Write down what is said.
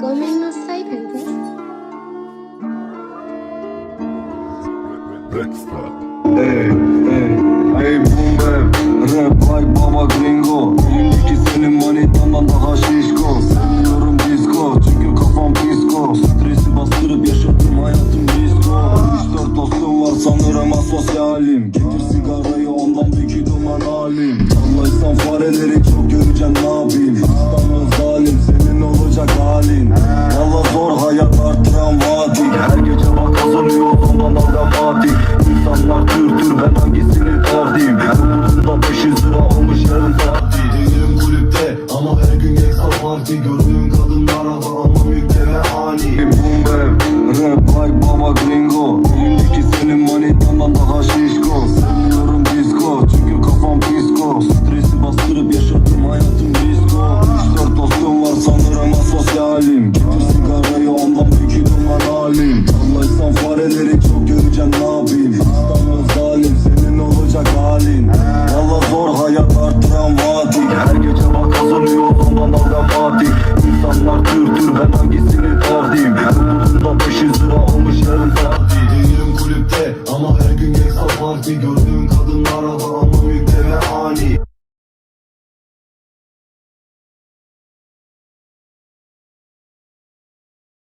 Görmeyi nasıl saydınız? Ey, ey, ey boom bap Rap like baba gringo. Elimdeki senin manitandan daha şişko. Seviyorum disco çünkü kafam psiko Stresi bastırıp yaşadım hayatım disco. 3-4 dostum var sanırım asosyalim. Getir sigarayı ondan bir duman halim Anlaysan fareleri çok göreceksin ne yapayım parti Gördüğüm kadınlar hava ama mülkte ve ani Boom bap, rap like baba gringo Elimdeki senin manitandan daha şişko. Seviyorum disco çünkü kafam psiko Stresi bastırıp yaşadım hayatım disco. 3-4 dostum var sanırım asosyalim. Getir sigarayı ondan bir duman halim. Anlaysan fareleri çok göreceksin ne yapayım parti Gördüğüm kadınlar hava ama mülkte ve ani